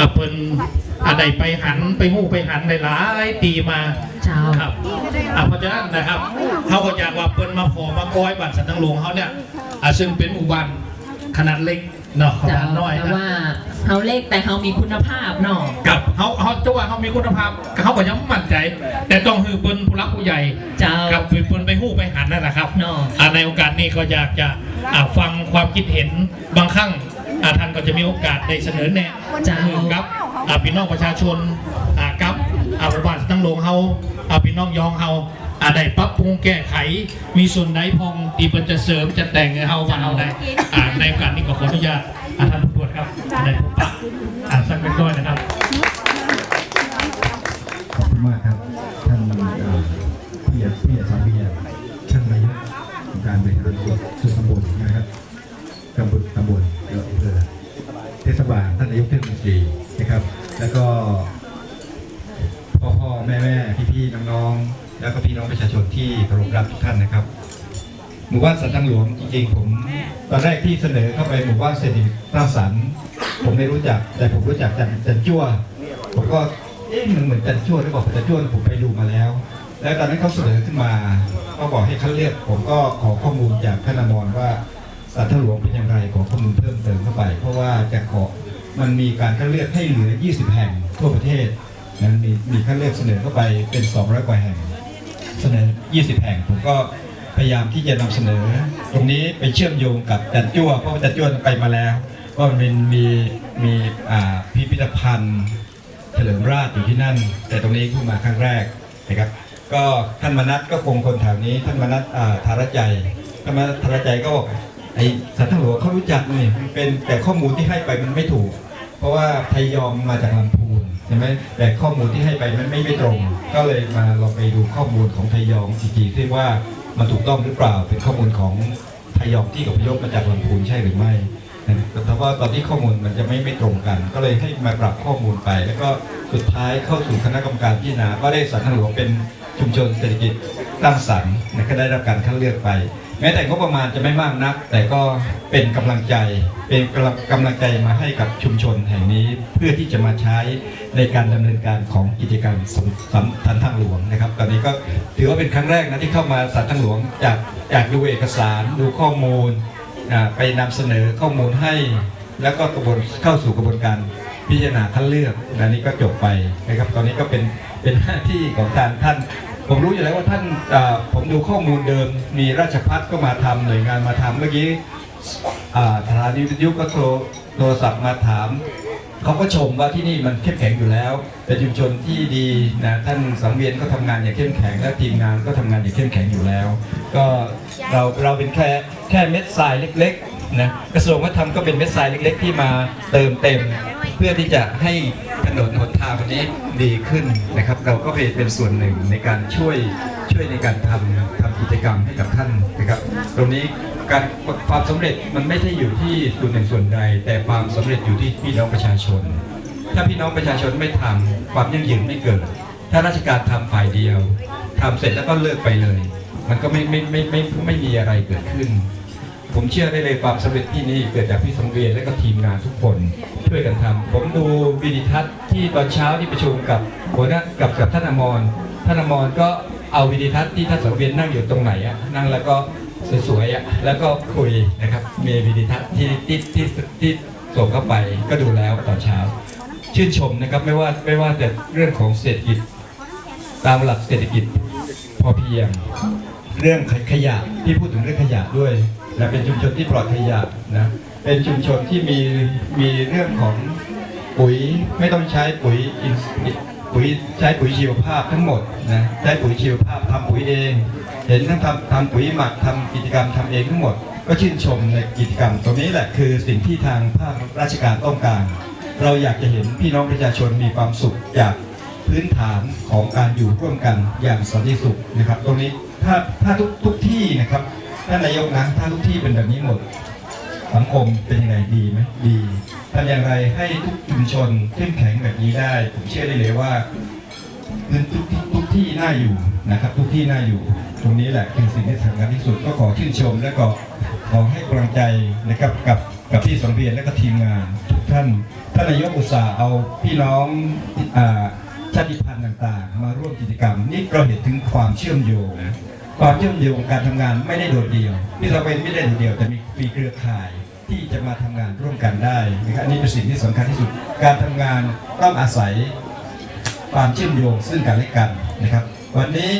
อ่าเพิ่นอ่าได้ไปหันไปหู้ไปหันหลายๆปีมาเจ้า ครับอ่าเพราะฉะนั้นนะครับเขาก็อยากว่าเปิ้นมาขอมาก้อยบัตรสันตังหลวงเขาเนี่ยอ่าซึ่งเป็นหมู่บ้านขนาดเล็กเนาะขเจ้านาดน้อยแต่นะว่าเขาเล็กแต่เขามีคุณภาพเนาะกับเขาเขาจะว่าเขามีคุณภาพเขาก็ยังมั่นใจ แต่ต้องคือเปิ้นผู้รักผู้ใหญ่ เจ้า กับเปิ้นไปหู้ไปหันนั่นแหละครับ เนาะ อ่าในโอกาสนี้ก็อยากจะอ่าฟังความคิดเห็นบางครั้งอ่า ท่านก็จะมีโอกาสได้เสนอแนะเจ้าครับอาพี่น้องประชาชนอ่ากับอ่าหมู่บ้านตั้งหลงเฮาอาพี่น้องยองเฮาอาได้ปรับปรุงแก้ไข มีส่วนใดพองที่เปิ้นจะเสริมจะแต่งเฮาวันเฮาได้ในโอกาสนี้ก็ขออนุญาตอาท่านผู้ตรวจครับได้พบปะอ่าสักเล็กน้อยนะครับขอบคุณมากครับ แล้วก็พ่อพ่อแม่แม่พี่พี่ๆน้องๆ แล้วก็พี่น้องประชาชนที่เคารพรักทุกท่านนะครับ หมู่บ้านสันตังหลวงจริงๆผมตอนแรกที่เสนอเข้าไปหมู่บ้านเศรษฐกิจสร้างสรรค์ผมไม่รู้จักแต่ผมรู้จักจันจันจ้วผมก็เอ๊ะมันเหมือนจันจ้วหรือเปล่าจันจ้วผมไปดูมาแล้ว แล้วตอนนั้นเขาเสนอขึ้นมาก็บอกให้คัดเลือกผมก็ขอข้อมูลจากท่านอมรว่าสันทหลวงเป็นอย่างไรขอข้อมูลเพิ่มเติมเข้าไป เพราะว่าจะขอ มันมีการคัดเลือกให้เหลือ 20 แห่งทั่วประเทศนั้นมีมีคัดเลือกเสนอเข้าไปเป็น 200 กว่าแห่ง เสนอ 20 แห่งผมก็พยายามที่จะนำเสนอ ตรงนี้ไปเชื่อมโยงกับจันจ้วเพราะว่าจันจ้วไปมาแล้วก็มันมีมีอ่าพิพิธภัณฑ์เฉลิมราชอยู่ที่นั่น แต่ตรงนี้เพิ่งมาครั้งแรกนะครับ ก็ท่านมนัทก็คงคนแถวนี้ ท่านมนัทอ่าธารใจท่านมนัทธารใจก็บอก ไอ้สันทหลวงเขารู้จักนี่เป็นแต่ข้อมูลที่ให้ไปมันไม่ถูก เพราะว่าไทยยอมมาจากลำพูนใช่ไหมแต่ข้อมูลที่ให้ไปมันไม่ไม่ตรง ก็เลยมาลองไปดูข้อมูลของไทยยองอีกทีที่ว่ามันถูกต้องหรือเปล่า เป็นข้อมูลของไทยยองที่อพยพมาจากลำพูนใช่หรือไม่แต่ว่าตอนที่ข้อมูลมันจะไม่ไม่ตรงกัน ก็เลยให้มาปรับข้อมูลไป แล้วก็สุดท้ายเข้าสู่คณะกรรมการพิจารณาก็ได้สันทางหลวงเป็นชุมชนเศรษฐกิจตั้งสรรค์ก็ได้รับการคัดเลือกไป แม้แต่งบประมาณจะไม่มากนัก แต่ก็เป็นกำลังใจ เป็นกำลังกำลังใจมาให้กับชุมชนแห่งนี้เพื่อที่จะมาใช้ในการดำเนินการของกิจการสำสำสันทางหลวงนะครับ ตอนนี้ก็ถือว่าเป็นครั้งแรกนะที่เข้ามาสันทางหลวงจากจากดูเอกสารดูข้อมูลไปนำเสนอข้อมูลให้ แล้วก็กระบวนเข้าสู่กระบวนการพิจารณาคัดเลือกอันนี้ก็จบไปนะครับ ตอนนี้ก็เป็นเป็นหน้าที่ของทางท่าน ผมรู้อยู่แล้วว่าท่านผมดูข้อมูลเดิม มีราชพัฒก็มาทำหน่วยงานมาทำเมื่อกี้อ่าสถานีวิทยุก็โทรโทรศัพท์มาถามเขาก็ชมว่าที่นี่มันเข้มแข็งอยู่แล้ว เป็นชุมชนที่ดีนะท่านสังเวียนก็ทำงานอย่างเข้มแข็ง และทีมงานก็ทำงานอย่างเข้มแข็งอยู่แล้ว ก็เราเราเป็นแค่แค่เม็ดทรายเล็กๆนะกระทรวงวัฒนธรรมก็เป็นเม็ดทรายเล็ก ๆ ที่มาเติมเต็ม เพื่อที่จะให้ ถนนหนทางวันนี้ดีขึ้นนะครับ เราก็เป็นส่วนหนึ่งในการช่วยช่วยในการทำทำกิจกรรมให้กับท่านนะครับ ตรงนี้การความสำเร็จมันไม่ใช่อยู่ที่ส่วนหนึ่งส่วนใด แต่ความสำเร็จอยู่ที่พี่น้องประชาชน ถ้าพี่น้องประชาชนไม่ทำความยั่งยืนไม่เกิด ถ้าราชการทำฝ่ายเดียวทำเสร็จแล้วก็เลิกไปเลย มันก็ไม่ไม่ไม่ไม่ไม่มีอะไรเกิดขึ้น ผมเชื่อได้เลยความสำเร็จที่นี่เกิดจากพี่สังเวียนและก็ทีมงานทุกคนช่วยกันทำผมดูวิดีทัศน์ที่ตอนเช้าที่ประชุมกับหัวหน้ากับกับท่านอมรท่านอมรก็เอาวิดีทัศน์ที่ท่านสังเวียนนั่งอยู่ตรงไหนอะนั่งแล้วก็สวยๆอะแล้วก็คุยนะครับมีวิดีทัศน์ที่ที่ที่ที่ส่งเข้าไปก็ดูแล้วตอนเช้า ชื่นชมนะครับไม่ว่าไม่ว่าแต่เรื่องของเศรษฐกิจ ตามหลักเศรษฐกิจพอเพียง เรื่องขยะที่พูดถึงเรื่องขยะด้วย และเป็นชุมชนที่ปลอดขยะนะเป็นชุมชนที่มีมีเรื่องของปุ๋ยไม่ต้องใช้ปุ๋ยอินปุ๋ยใช้ปุ๋ยชีวภาพทั้งหมดนะใช้ปุ๋ยชีวภาพทำปุ๋ยเอง เห็นทั้งทำทำปุ๋ยหมักทำกิจกรรมทำเองทั้งหมด ก็ชื่นชมในกิจกรรม ตรงนี้แหละคือสิ่งที่ทางภาคราชการต้องการ เราอยากจะเห็นพี่น้องประชาชนมีความสุขจากพื้นฐานของการอยู่ร่วมกันอย่างสันติสุขนะครับ ตรงนี้ถ้าถ้าทุกทุกที่นะครับ ท่านนายกนะถ้าทุกที่เป็นแบบนี้หมด สังคมเป็นยังไงดีไหมดีทำอย่างไรให้ทุกชุมชนเข้มแข็งแบบนี้ได้ ผมเชื่อได้เลยว่าพื้นทุกที่ทุกที่น่าอยู่นะครับ ทุกที่น่าอยู่ ตรงนี้แหละคือสิ่งที่สำคัญที่สุดก็ขอชื่นชม และก็ขอให้กำลังใจนะครับกับกับพี่สังเวียนและก็ทีมงานทุกท่านท่านนายกอุตสาห์เอาพี่น้องอ่าชาติพันธุ์ต่างๆ มาร่วมกิจกรรม นี่เราเห็นถึงความเชื่อมโยงนะ ความเชื่อมโยงการทำงานไม่ได้โดดเดี่ยวพี่เราเป็นไม่ได้โดดเดี่ยวแต่มีมีเครือข่ายที่จะมาทำงานร่วมกันได้นะครับอันนี้เป็นสิ่งที่สำคัญที่สุด การทำงานต้องอาศัยความเชื่อมโยงซึ่งกันและกันนะครับ วันนี้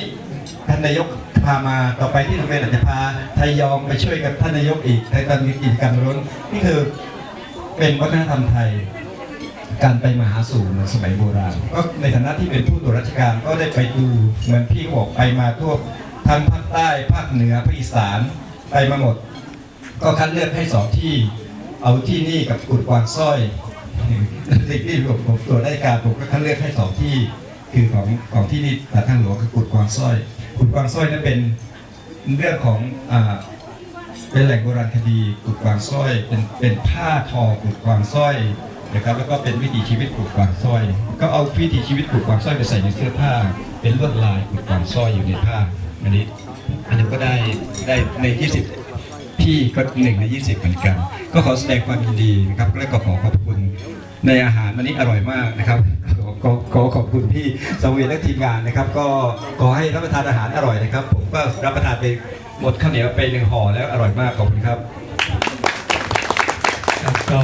ท่านนายกพามาต่อไปที่โรงเรียนอาจจะพาไทยยองไปช่วยกับท่านนายกอีกในตอนมีกิจกรรมร้นนี่คือเป็นวัฒนธรรมไทย การไปมหาสู่เหมือนสมัยโบราณ ก็ในฐานะที่เป็นผู้ตรวจราชการก็ได้ไปดูเหมือนพี่บอกไปมาทั่ว ทั้งภาคใต้ภาคเหนือภาคอีสานไปมาหมด ก็คัดเลือกให้สองที่เอาที่นี่กับกุดกวางสร้อยสิ่งที่ผมผมตรวจราชการผมก็คัดเลือกให้สองที่คือของของที่นี่แต่ทางหลวงคือกุดกวางสร้อย กุดกวางสร้อยนั้นเป็นเรื่องของอ่าเป็นแหล่งโบราณคดีกุดกวางสร้อย เป็นเป็นผ้าทอกุดกวางสร้อยนะครับแล้วก็เป็นวิถีชีวิตกุดกวางสร้อย ก็เอาวิถีชีวิตกุดกวางสร้อยไปใส่ในเสื้อผ้า เป็นลวดลายกุดกวางสร้อยอยู่ในผ้า อันนี้อันนี้ก็ได้ได้ใน 20 พี่ก็หนึ่งใน 20 เหมือนกัน ก็ขอแสดงความยินดีนะครับและก็ขอขอบคุณในอาหารวันนี้อร่อยมากนะครับขอขอขอบคุณพี่สวีและทีมงานนะครับ ก็ขอให้รับประทานอาหารอร่อยนะครับ ผมก็รับประทานไปหมดข้าวเหนียวไปหนึ่งห่อแล้วอร่อยมากขอบคุณครับก็